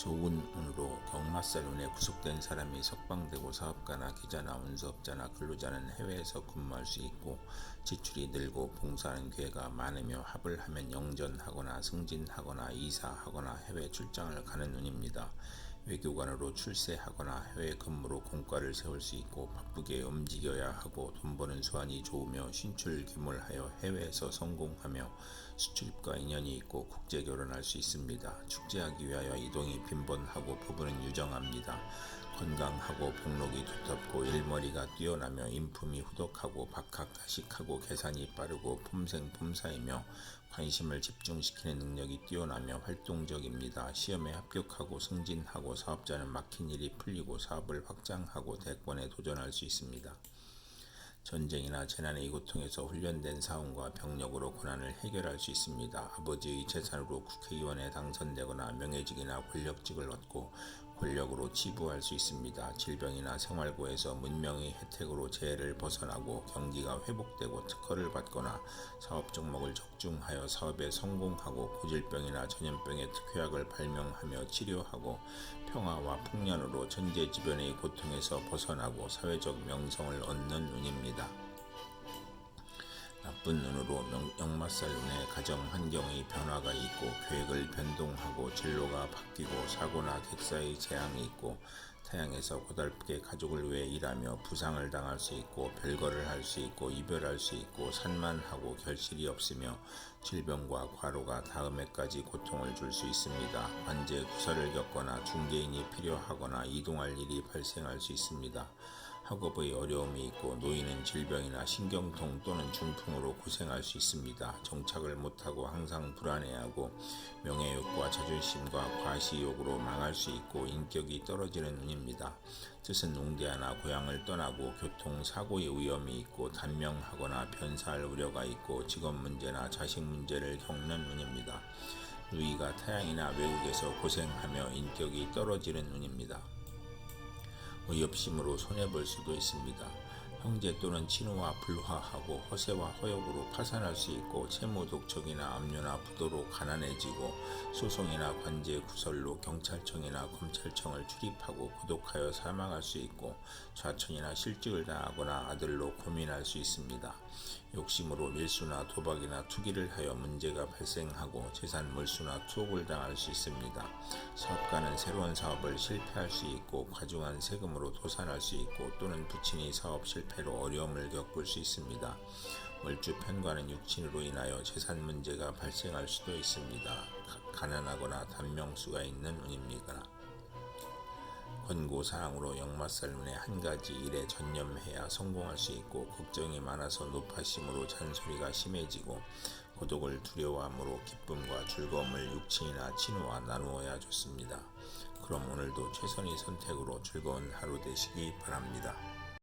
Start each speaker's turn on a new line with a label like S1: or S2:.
S1: 좋은 운으로 경마살운에 구속된 사람이 석방되고 사업가나 기자나 운수업자나 근로자는 해외에서 근무할 수 있고 지출이 늘고 봉사하는 기회가 많으며 합을 하면 영전하거나 승진하거나 이사하거나 해외 출장을 가는 운입니다. 외교관으로 출세하거나 해외 근무로 공과를 세울 수 있고 바쁘게 움직여야 하고 돈 버는 수완이 좋으며 신출귀몰하여 해외에서 성공하며 수출입과 인연이 있고 국제 결혼할 수 있습니다. 축제하기 위하여 이동이 빈번하고 부부는 유정합니다. 건강하고 복록이 두텁 고 일머리가 뛰어나며 인품이 후덕하고 박학다식하고 계산이 빠르고 폼생폼사이며 관심을 집중시키는 능력이 뛰어나며 활동적입니다. 시험에 합격하고 승진하고 사업자는 막힌 일이 풀리고 사업을 확장하고 대권에 도전할 수 있습니다. 전쟁이나 재난의 고통에서 훈련된 사원과 병력으로 고난을 해결할 수 있습니다. 아버지의 재산으로 국회의원에 당선되거나 명예직이나 권력직을 얻고 권력으로 치부할 수 있습니다. 질병이나 생활고에서 문명의 혜택으로 재해를 벗어나고 경기가 회복되고 특허를 받거나 사업 종목을 적중하여 사업에 성공하고 고질병이나 전염병의 특효약을 발명하며 치료하고 평화와 풍년으로 천재지변의 고통에서 벗어나고 사회적 명성을 얻는 운입니다. 나쁜 눈으로 역마살 눈에 가정 환경의 변화가 있고 계획을 변동하고 진로가 바뀌고 사고나 객사의 재앙이 있고 타양에서 고달프게 가족을 위해 일하며 부상을 당할 수 있고 별거를 할 수 있고 이별할 수 있고 산만하고 결실이 없으며 질병과 과로가 다음해까지 고통을 줄 수 있습니다. 관제 구설을 겪거나 중개인이 필요하거나 이동할 일이 발생할 수 있습니다. 학업의 어려움이 있고 노인은 질병이나 신경통 또는 중풍으로 고생할 수 있습니다. 정착을 못하고 항상 불안해하고 명예욕과 자존심과 과시욕으로 망할 수 있고 인격이 떨어지는 운입니다. 뜻은 웅대하나 고향을 떠나고 교통 사고의 위험이 있고 단명하거나 변사할 우려가 있고 직업 문제나 자식 문제를 겪는 운입니다. 누이가 타양이나 외국에서 고생하며 인격이 떨어지는 운입니다. 의협심으로 손해볼 수도 있습니다. 형제 또는 친우와 불화하고 허세와 허욕으로 파산할 수 있고 채무 독촉이나 압류나 부도로 가난해지고 소송이나 관제 구설로 경찰청이나 검찰청을 출입하고 구독하여 사망할 수 있고 좌천이나 실직을 당하거나 아들로 고민할 수 있습니다. 욕심으로 밀수나 도박이나 투기를 하여 문제가 발생하고 재산 몰수나 투옥을 당할 수 있습니다. 사업가는 새로운 사업을 실패할 수 있고 과중한 세금으로 도산할 수 있고 또는 부친이 사업 실패 로 어려움을 겪을 수 있습니다. 월주 편과는 육친으로 인하여 재산 문제가 발생할 수도 있습니다. 가 난하거나 단명수가 있는 운입니다. 권고사항으로 역마살문의 한 가지 일에 전념해야 성공할 수 있고 걱정이 많아서 높아심으로 잔소리가 심해지고 고독을 두려워함으로 기쁨과 즐거움을 육친이나 친구와 나누어야 좋습니다. 그럼 오늘도 최선의 선택으로 즐거운 하루 되시기 바랍니다.